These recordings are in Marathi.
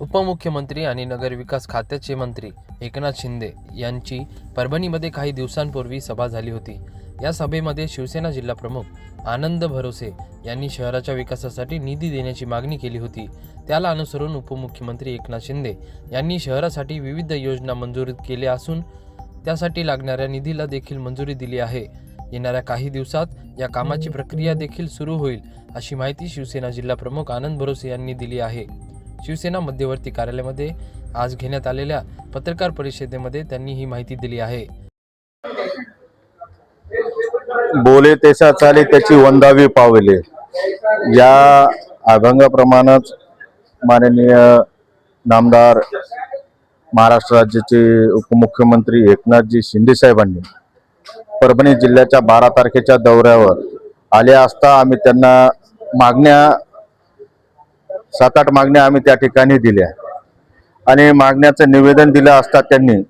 उपमुख्यमंत्री आणि नगरविकास खात्याचे मंत्री एकनाथ शिंदे यांची परभणीमध्ये काही दिवसांपूर्वी सभा झाली होती. या सभेमध्ये शिवसेना जिल्हाप्रमुख आनंद भरोसे यांनी शहराच्या विकासासाठी निधी देण्याची मागणी केली होती. त्याला अनुसरून उपमुख्यमंत्री एकनाथ शिंदे यांनी शहरासाठी विविध योजना मंजूर केल्या असून त्यासाठी लागणाऱ्या निधीला देखील मंजुरी दिली आहे. येणाऱ्या काही दिवसात या कामाची प्रक्रिया देखील सुरू होईल अशी माहिती शिवसेना जिल्हाप्रमुख आनंद भरोसे यांनी दिली आहे. शिवसेना मध्यवर्ती कार्यालयामध्ये आज घेण्यात आलेल्या पत्रकार परिषदेमध्ये त्यांनी ही माहिती दिली आहे. बोले तेसा चाले त्याची वंदावी पावले. या अभंगाप्रमाणेच माननीय नामदार महाराष्ट्र राज्याचे उपमुख्यमंत्री एकनाथजी शिंदे साहेबांनी परभणी जिल्ह्याच्या बारा तारखेच्या दौऱ्यावर आले असता आम्ही त्यांना मागण्या सात आठ मागण्या आम्ही त्या ठिकाणी दिल्या. आणि मागण्याचं निवेदन दिलं असता त्यांनी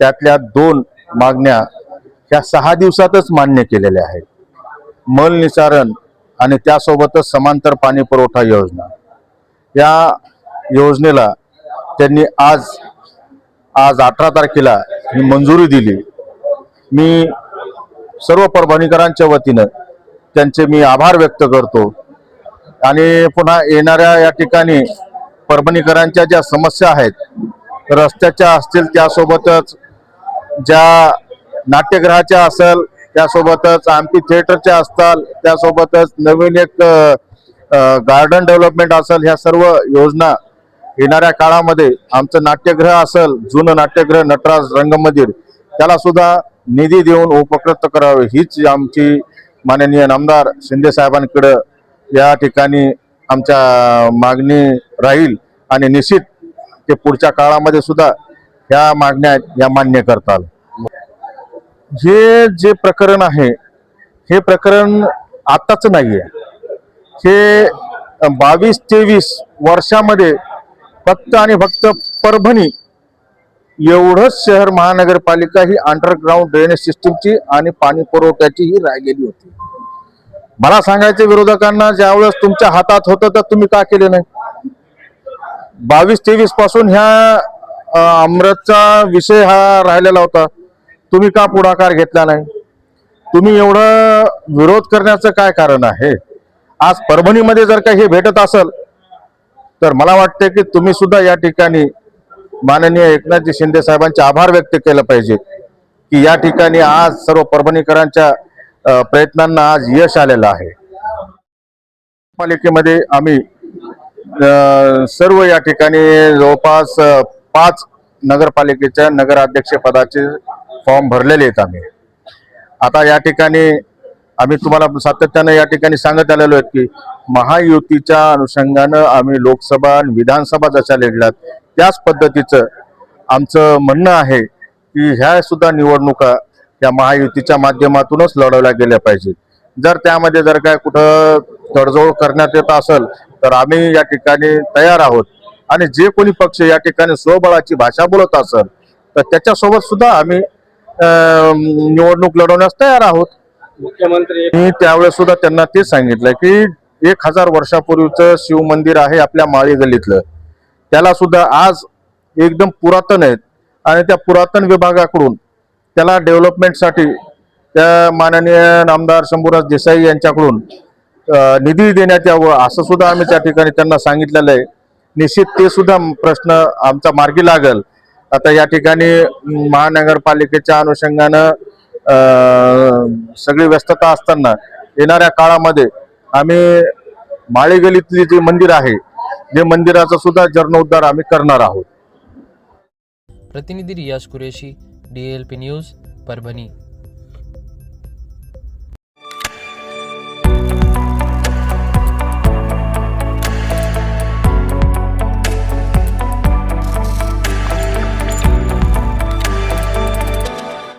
त्यातल्या दोन मागण्या ह्या सहा दिवसातच मान्य केलेल्या आहेत. मल निसारण आणि त्यासोबतच समांतर पाणी पुरवठा योजना. या योजनेला त्यांनी आज आज अठरा तारखेला ही मंजुरी दिली. मी सर्व परभणीकरांच्या वतीनं त्यांचे मी आभार व्यक्त करतो. आणि पुन्हा येणाऱ्या या ठिकाणी परभणीकरांच्या ज्या समस्या आहेत रस्त्याच्या असतील त्यासोबतच ज्या नाट्यगृहाच्या असेल त्यासोबतच आमपी थिएटरच्या असतात त्यासोबतच नवीन एक गार्डन डेव्हलपमेंट असेल ह्या सर्व योजना येणाऱ्या काळामध्ये आमचं नाट्यगृह असेल जुनं नाट्यगृह नटराज रंगमंदिर त्याला सुद्धा निधी देऊन उपकृत करावे हीच आमची माननीय नामदार शिंदे साहेबांकडं या ठिकाणी आमच्या मागणी राहील आणि निश्चित ते पुढच्या काळामध्ये सुद्धा ह्या मागण्या या मान्य करताल. हे जे प्रकरण आहे हे प्रकरण आताच आहे हे बावीस तेवीस वर्षामध्ये फक्त आणि फक्त परभणी एवढंच शहर महानगरपालिका ही अंडरग्राऊंड ड्रेनेज सिस्टीमची आणि पाणी पुरवठ्याची ही राहिलेली होती. मला सांगायचे विरोधकांना ज्यावेळेस तुमच्या हातात होतं तर तुम्ही का केले नाही? बावीस तेवीसपासून ह्या अमृतचा विषय हा राहिलेला होता. तुम्ही का पुढाकार घेतला नाही? तुम्ही एवढं विरोध करण्याचं काय कारण आहे? आज परभणीमध्ये जर का हे भेटत असेल तर मला वाटतं की तुम्ही सुद्धा या ठिकाणी माननीय एकनाथजी शिंदे साहेबांचे आभार व्यक्त केलं पाहिजे की या ठिकाणी आज सर्व परभणीकरांच्या प्रयत्नांना आज यश आलेलं आहे. पालिकेमध्ये आम्ही सर्व या ठिकाणी जवळपास पाच नगरपालिकेच्या नगराध्यक्ष पदाचे फॉर्म भरलेले आहेत आम्ही. आता या ठिकाणी आम्ही तुम्हाला सातत्यानं या ठिकाणी सांगत आलेलो आहेत की महायुतीच्या अनुषंगानं आम्ही लोकसभा आणि विधानसभा जशा लढल्यात त्याच पद्धतीचं आमचं म्हणणं आहे की ह्या सुद्धा निवडणुका या महायुतीच्या माध्यमातूनच लढवल्या गेल्या पाहिजेत. जर त्यामध्ये जर काय कुठं तडजोड करण्यात येत असेल तर आम्ही या ठिकाणी तयार आहोत. आणि जे कोणी पक्ष या ठिकाणी स्वबळाची भाषा बोलत असेल तर त्याच्यासोबत सुद्धा आम्ही निवडणूक लढवण्यास तयार आहोत. मुख्यमंत्री मी त्यावेळेस सुद्धा त्यांना तेच सांगितलं की एक हजार वर्षापूर्वीचं शिव मंदिर आहे आपल्या माळी गल्लीतलं. त्याला सुद्धा आज एकदम पुरातन आहेत. आणि त्या पुरातन विभागाकडून त्याला डेव्हलपमेंटसाठी त्या माननीय नामदार शंभूराज देसाई यांच्याकडून निधी देण्यात यावं असं सुद्धा आम्ही त्या ठिकाणी त्यांना सांगितलेलं आहे. निश्चित ते सुद्धा प्रश्न आमचा मार्गी लागल. आता या ठिकाणी महानगरपालिकेच्या अनुषंगानं सगळी व्यस्तता असताना येणाऱ्या काळामध्ये आम्ही माळेगलीतली जे मंदिर आहे जे मंदिराचा सुद्धा जीर्णोद्धार आम्ही करणार आहोत. प्रतिनिधी Riyaz Qureshi D L P news Parbhani.